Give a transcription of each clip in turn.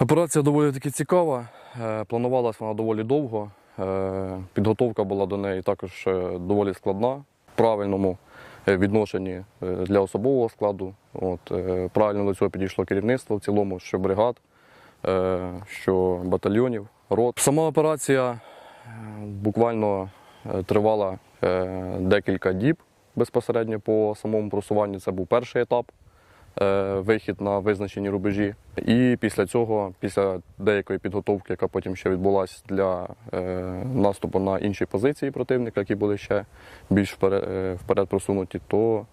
Операція доволі таки цікава. Е, Планувалась вона доволі довго. Е, Підготовка була до неї також е, доволі складна. В правильному відношенні для особового складу. От, правильно до цього підійшло керівництво в цілому, що бригад, що батальйонів, рот. Сама операція буквально тривала декілька діб безпосередньо по самому просуванню. Це був перший етап вихід на визначені рубежі. І після цього, після деякої підготовки, яка потім ще відбулася для е, наступу на інші позиції противника, які були ще більш вперед, е, вперед просунуті, то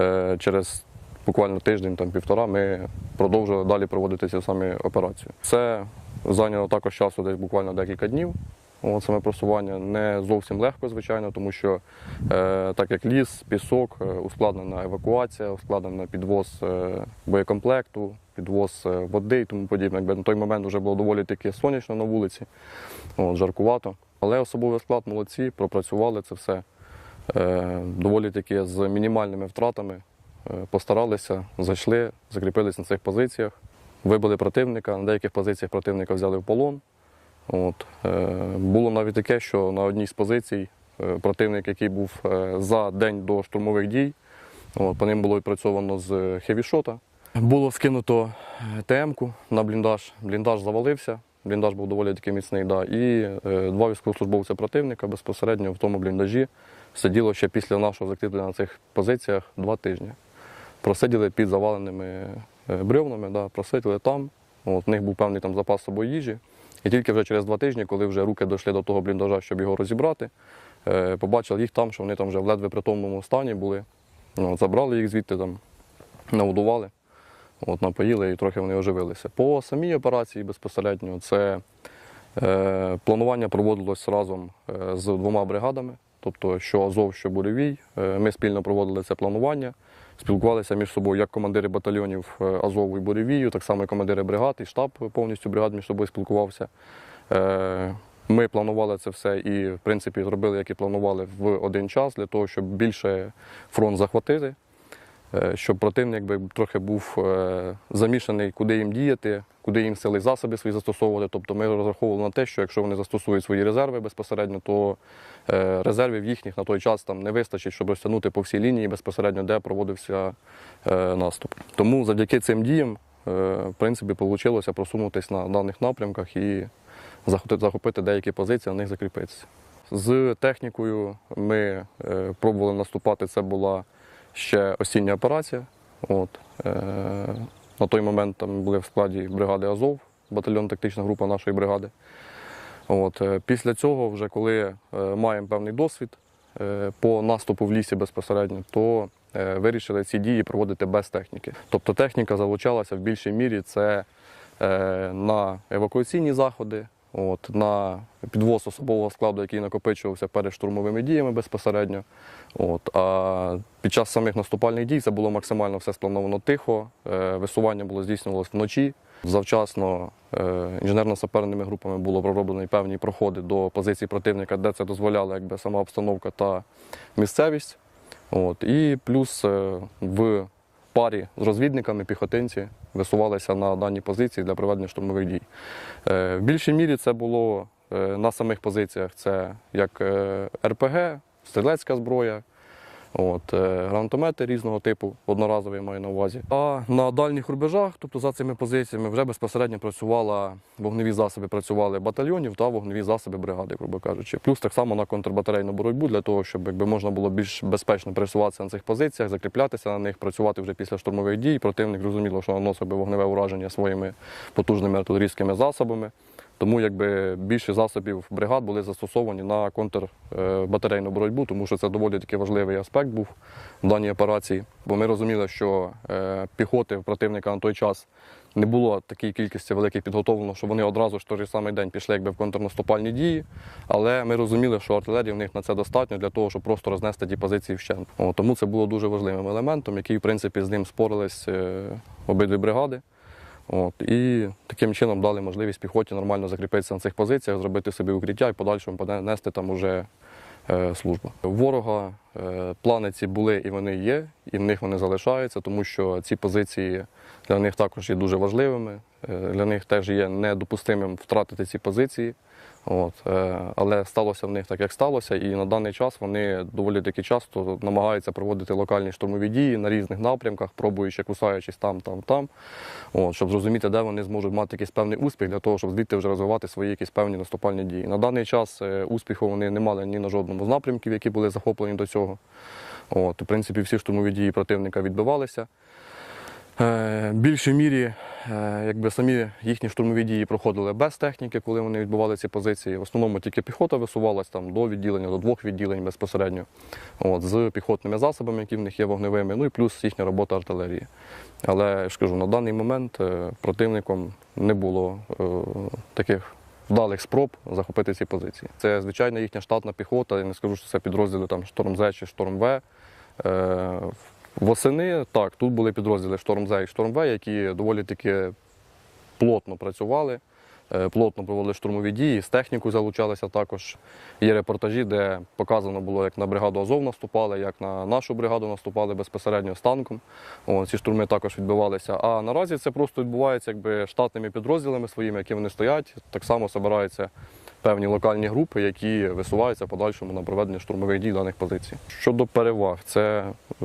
е, через буквально тиждень, там півтора, ми продовжили далі проводити цю самі операцію. Це зайняло також часу десь буквально декілька днів. От саме просування не зовсім легко, звичайно, тому що е, так як ліс, пісок, е, ускладнена евакуація, ускладнена підвоз е, боєкомплекту, підвоз е, води і тому подібне. Якби на той момент вже було доволі таки сонячно на вулиці, от, жаркувато. Але особовий склад молодці, пропрацювали це все е, доволі таки з мінімальними втратами. Е, постаралися, зайшли, закріпились на цих позиціях, вибили противника, на деяких позиціях противника взяли в полон. От. Е, було навіть таке, що на одній з позицій е, противник, який був е, за день до штурмових дій, по ним було відпрацьовано з хевішота. Було скинуто ТМ-ку на бліндаж. Бліндаж завалився, бліндаж був доволі таки міцний. Да. І два військовослужбовця противника безпосередньо в тому бліндажі сиділо ще після нашого закріплення на цих позиціях два тижні. Просиділи під заваленими бревнами, да, просиділи там. От, в них був певний там запас собою їжі. І тільки вже через два тижні, коли вже руки дійшли до того бліндажа, щоб його розібрати, е, побачили їх там, що вони там вже в ледве притомному стані були. Ну, забрали їх звідти, там, нагодували, от, напоїли і трохи вони оживилися. По самій операції безпосередньо це е, планування проводилось разом е, з двома бригадами, тобто що Азов, що Буревій. Е, ми спільно проводили це планування. Спілкувалися між собою як командири батальйонів е, Азову і Буревію, так само і командири бригад, і штаб повністю бригад між собою спілкувався. Е, Ми планували це все і, в принципі, зробили, як і планували, в один час для того, щоб більше фронт захватити, щоб противник би трохи був е, замішаний, куди їм діяти, куди їм сили засоби свої застосовувати. Тобто ми розраховували на те, що якщо вони застосують свої резерви безпосередньо, то е, резервів їхніх на той час там не вистачить, щоб розтягнути по всій лінії безпосередньо, де проводився е, наступ. Тому завдяки цим діям, е, в принципі, вийшло просунутися на даних напрямках і захопити, деякі позиції, на них закріпитися. З технікою ми е, пробували наступати. Це була ще осіння операція. От, е, на той момент там були в складі бригади Азов, батальйон тактична група нашої бригади. От, е, після цього, вже коли е, маємо певний досвід е, по наступу в лісі безпосередньо, то вирішили ці дії проводити без техніки. Тобто техніка залучалася в більшій мірі це на евакуаційні заходи, от, на підвоз особового складу, який накопичувався перед штурмовими діями безпосередньо. От, а під час самих наступальних дій це було максимально все сплановано тихо. Е, висування було здійснювалося вночі. Завчасно е, інженерно-саперними групами було пророблені певні проходи до позицій противника, де це дозволяла якби, сама обстановка та місцевість. От, і плюс е, в парі з розвідниками піхотинці висувалися на дані позиції для проведення штурмових дій. Е, В більшій мірі це було е, на самих позиціях. Це як е, РПГ, стрілецька зброя, от, е, гранатомети різного типу, одноразові я маю на увазі. А на дальніх рубежах, тобто за цими позиціями, вже безпосередньо працювала вогневі засоби працювали батальйонів та вогневі засоби бригади, грубо кажучи. Плюс так само на контрбатарейну боротьбу для того, щоб якби, можна було більш безпечно пересуватися на цих позиціях, закріплятися на них, працювати вже після штурмових дій. Противник зрозуміло, що наносив би вогневе ураження своїми потужними артилерійськими засобами. Тому якби більше засобів бригад були застосовані на контрбатарейну боротьбу, тому що це доволі таки важливий аспект був в даній операції. Бо ми розуміли, що е, піхоти противника на той час не було такої кількості великих підготовлено, що вони одразу ж той самий день пішли якби в контрнаступальні дії. Але ми розуміли, що артилерії в них на це достатньо для того, щоб просто рознести ті позиції вщент. Тому це було дуже важливим елементом, який, в принципі, з ним спорились е, обидві бригади. От, і таким чином дали можливість піхоті нормально закріпитися на цих позиціях, зробити собі укриття і подальшому понести там уже е, службу. Ворога Плани ці були і вони є, і в них вони залишаються, тому що ці позиції для них також є дуже важливими. Е, Для них теж є недопустимим втратити ці позиції. От, е, але сталося в них так, як сталося, і на даний час вони доволі таки часто намагаються проводити локальні штурмові дії на різних напрямках, пробуючи, кусаючись там, там, там, от, щоб зрозуміти, де вони зможуть мати якийсь певний успіх для того, щоб звідти вже розвивати свої якісь певні наступальні дії. На даний час е, успіху вони не мали ні на жодному з напрямків, які були захоплені до цього. От, в принципі, всі штурмові дії противника відбивалися. Е, більшій мірі е, якби самі їхні штурмові дії проходили без техніки, коли вони відбували ці позиції. В основному тільки піхота висувалась там до відділення, до двох відділень безпосередньо, от, з піхотними засобами, які в них є вогневими, ну і плюс їхня робота артилерії. Але я ж кажу, на даний момент е, противником не було е, таких вдалих спроб захопити ці позиції. Це звичайно їхня штатна піхота. Я не скажу, що це підрозділи там Шторм З чи Шторм В. Е, Восени так, тут були підрозділи Шторм З і Шторм В, які доволі таки плотно працювали, плотно проводили штурмові дії, з технікою залучалися також. Є репортажі, де показано було, як на бригаду Азов наступали, як на нашу бригаду наступали безпосередньо з танком. О, ці штурми також відбувалися. А наразі це просто відбувається якби штатними підрозділами своїми, які вони стоять. Так само збираються певні локальні групи, які висуваються подальшому на проведення штурмових дій даних позицій. Щодо переваг, це е,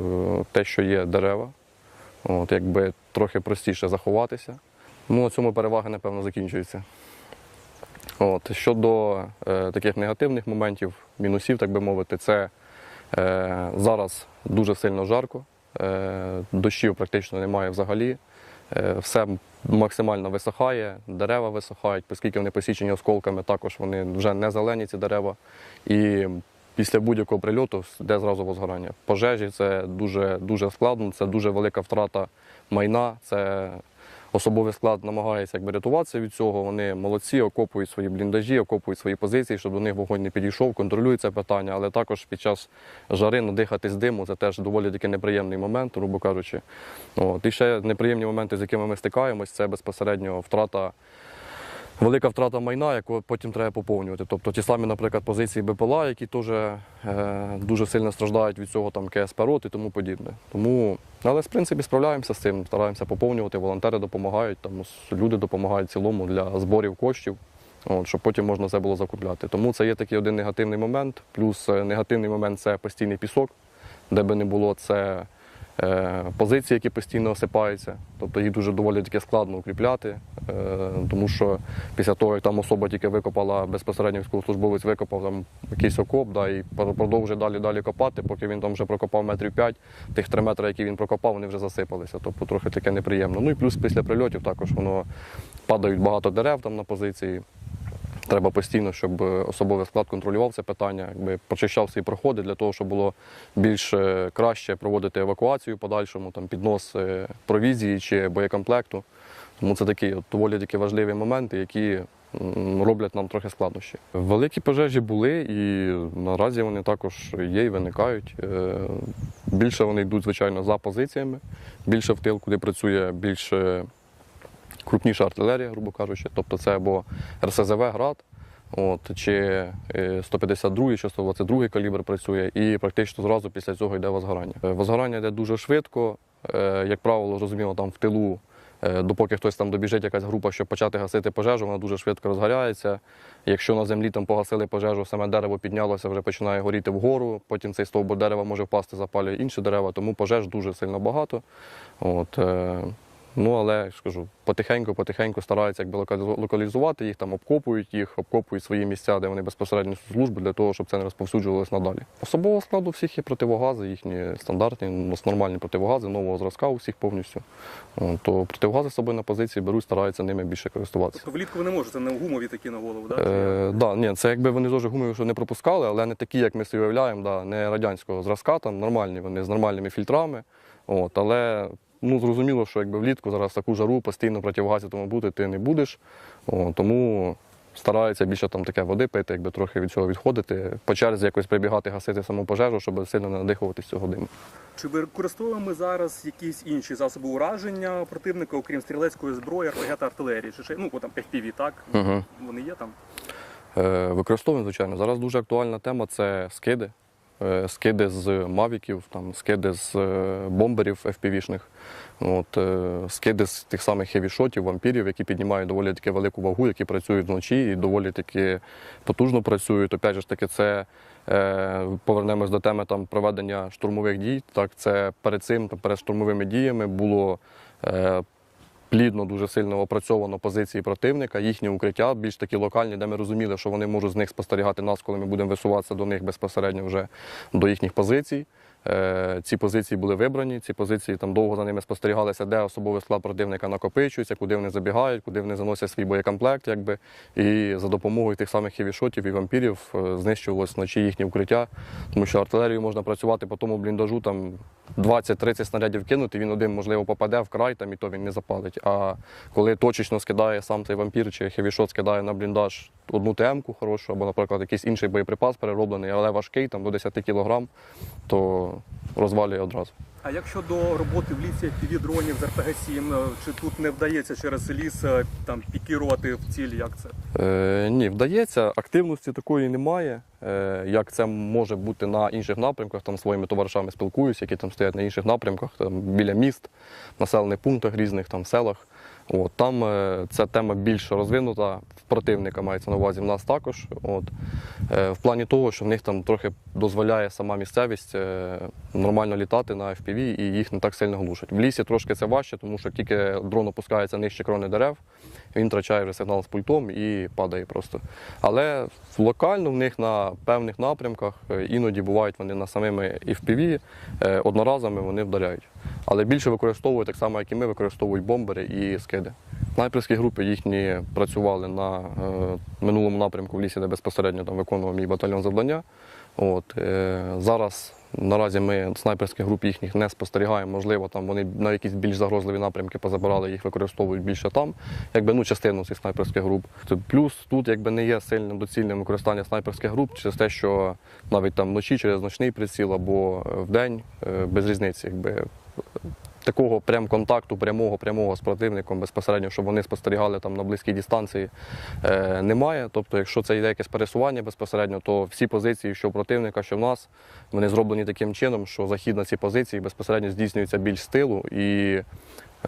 те, що є дерева, от, якби трохи простіше заховатися. Ну, на цьому переваги, напевно, закінчуються. От, щодо е, таких негативних моментів, мінусів, так би мовити, це е, зараз дуже сильно жарко, е, дощів практично немає взагалі. Е, все максимально висохає, дерева висохають, оскільки вони посічені осколками, також вони вже не зелені, ці дерева. І після будь-якого прильоту йде зразу возгорання. Пожежі це дуже, дуже складно, це дуже велика втрата майна. Це особовий склад намагається якби, рятуватися від цього. Вони молодці, окопують свої бліндажі, окопують свої позиції, щоб до них вогонь не підійшов, контролюють це питання. Але також під час жари надихатись диму це теж доволі таки неприємний момент, грубо кажучи. От. І ще неприємні моменти, з якими ми стикаємось, це безпосередньо втрата. Велика втрата майна, яку потім треба поповнювати. Тобто ті самі, наприклад, позиції БПЛА, які теж е, дуже сильно страждають від цього там КСП рот і тому подібне. Тому, але в принципі справляємося з цим, стараємося поповнювати, волонтери допомагають, там люди допомагають в цілому для зборів коштів, от, щоб потім можна це було закупляти. Тому це є такий один негативний момент. Плюс е, негативний момент це постійний пісок, де би не було це. Е, Позиції, які постійно осипаються, тобто їх дуже доволі таки складно укріпляти, е, тому що після того, як там особа тільки викопала, безпосередньо військовослужбовець викопав там якийсь окоп, да, і продовжує далі далі копати, поки він там вже прокопав метрів 5, тих 3 метри, які він прокопав, вони вже засипалися. Тобто трохи таке неприємно. Ну і плюс після прильотів також воно падають багато дерев там на позиції. Треба постійно, щоб е, особовий склад контролював це питання, якби прочищав свої проходи для того, щоб було більш е, краще проводити евакуацію подальшому, там піднос е, провізії чи боєкомплекту. Тому це такі от, доволі такі важливі моменти, які роблять нам трохи складнощі. Великі пожежі були і наразі вони також є і виникають. Більше вони йдуть, звичайно, за позиціями, більше в тил, куди працює більше крупніша артилерія, грубо кажучи. Тобто це або РСЗВ град, от, чи е, 152 чи 122 калібр працює, і практично зразу після цього йде возгорання. Е, Возгорання йде дуже швидко, е, як правило, зрозуміло, там в тилу. е, Допоки хтось там добіжить, якась група, щоб почати гасити пожежу, вона дуже швидко розгоряється. Якщо на землі там погасили пожежу, саме дерево піднялося, вже починає горіти вгору. Потім цей стовбур дерева може впасти, запалює інші дерева, тому пожеж дуже сильно багато. От, е, Ну, але я ж кажу, потихеньку, потихеньку стараються якби локалізувати їх, там обкопують їх, обкопують свої місця, де вони безпосередньо службу, для того, щоб це не розповсюджувалось надалі. Особового складу всіх є противогази, їхні стандартні, нормальні противогази, нового зразка у всіх повністю. То противогази з собою на позиції беруть, стараються ними більше користуватися. Тобто влітку ви не можете не гумові такі на голову, так? Е, да, ні, це якби вони теж гумові, що не пропускали, але не такі, як ми собі уявляємо, да, не радянського зразка, там нормальні, вони з нормальними фільтрами. От, але ну, зрозуміло, що якби влітку зараз таку жару постійно противогазі тому бути ти не будеш. От, тому стараються більше там таке води пити, якби трохи від цього відходити, по черзі якось прибігати, гасити саму пожежу, щоб сильно не надихуватись цього диму. Чи використовуємо ми зараз якісь інші засоби ураження противника, окрім стрілецької зброї, та артилерії? Чи ще ну там FPV, так? Угу. Вони є там. Е, Використовуємо, звичайно. Зараз дуже актуальна тема це скиди. Е, скиди з мавіків, там, скиди з е, бомберів FPV-шних, от, е, скиди з тих самих хевішотів, вампірів, які піднімають доволі таки велику вагу, які працюють вночі і доволі таки потужно працюють. Опять же ж таки, це повернемось до теми там, проведення штурмових дій. Так, це перед цим, перед штурмовими діями було. Плідно дуже сильно опрацьовано позиції противника, їхні укриття більш такі локальні, де ми розуміли, що вони можуть з них спостерігати нас, коли ми будемо висуватися до них безпосередньо вже до їхніх позицій. Е, Ці позиції були вибрані, ці позиції там довго за ними спостерігалися, де особовий склад противника накопичується, куди вони забігають, куди вони заносять свій боєкомплект, якби. І за допомогою тих самих хівішотів і вампірів е, знищувалось вночі їхні укриття, тому що артилерією можна працювати по тому бліндажу, там 20-30 снарядів кинути, він один, можливо, попаде в край, там, і то він не запалить. А коли точечно скидає сам цей вампір чи хевішот скидає на бліндаж одну ТМ-ку хорошу, або, наприклад, якийсь інший боєприпас перероблений, але важкий, там до 10 кг, то розвалює одразу. А як щодо роботи в лісі піві дронів з РПГ-7, е, чи тут не вдається через ліс е, там пікірувати в ціль? Як це? Е, ні, вдається, активності такої немає. Е, як це може бути на інших напрямках, там своїми товаришами спілкуюся, які там стоять на інших напрямках, там біля міст, населених пунктах різних, там селах. От, там е, ця тема більш розвинута, в противника мається на увазі в нас також. От, е, в плані того, що в них там трохи дозволяє сама місцевість е, нормально літати на FPV і їх не так сильно глушать. В лісі трошки це важче, тому що тільки дрон опускається нижче крони дерев, він втрачає вже сигнал з пультом і падає просто. Але локально в них на певних напрямках е, іноді бувають вони на самими FPV, е, одноразами вони вдаряють. Але більше використовують так само, як і ми, використовують бомбери і скиди. Снайперські групи їхні працювали на е, минулому напрямку в лісі, де безпосередньо там виконував мій батальйон завдання. От, е, зараз наразі ми снайперських груп їхніх не спостерігаємо. Можливо, там вони на якісь більш загрозливі напрямки позабирали, їх використовують більше там, якби ну частину цих снайперських груп. Плюс тут якби не є сильним доцільним використання снайперських груп через те, що навіть там вночі через ночний приціл або в день е, без різниці, якби такого прям контакту прямого прямого з противником безпосередньо, щоб вони спостерігали там на близькій дистанції, е, немає. Тобто, якщо це йде якесь пересування безпосередньо, то всі позиції, що противника, що в нас, вони зроблені таким чином, що захід на ці позиції безпосередньо здійснюється більш з тилу і.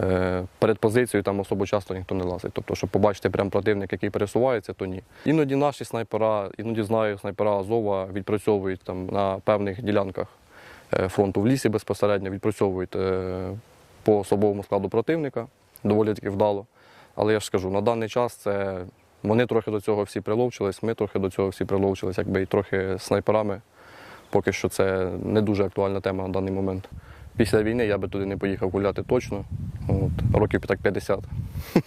е, Перед позицією там особо часто ніхто не лазить. Тобто, щоб побачити прям противник, який пересувається, то ні. Іноді наші снайпера, іноді знаю, снайпера Азова відпрацьовують там на певних ділянках фронту в лісі безпосередньо, відпрацьовують е, по особовому складу противника доволі таки вдало. Але я ж скажу, на даний час це вони трохи до цього всі приловчились, ми трохи до цього всі приловчились, якби і трохи снайперами. Поки що це не дуже актуальна тема на даний момент. Після війни я би туди не поїхав гуляти точно. От, років так 50.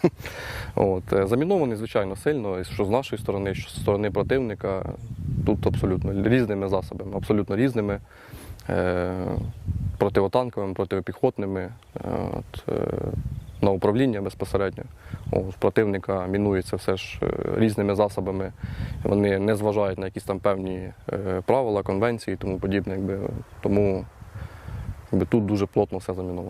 От, е, замінований, звичайно, сильно, що з нашої сторони, що з сторони противника. Тут абсолютно різними засобами, абсолютно різними. Е, противотанковими, протипіхотними. е, От, е, на управління безпосередньо. У противника мінується все ж різними засобами. Вони не зважають на якісь там певні правила, конвенції і тому подібне. Якби. Тому якби, тут дуже плотно все заміновано.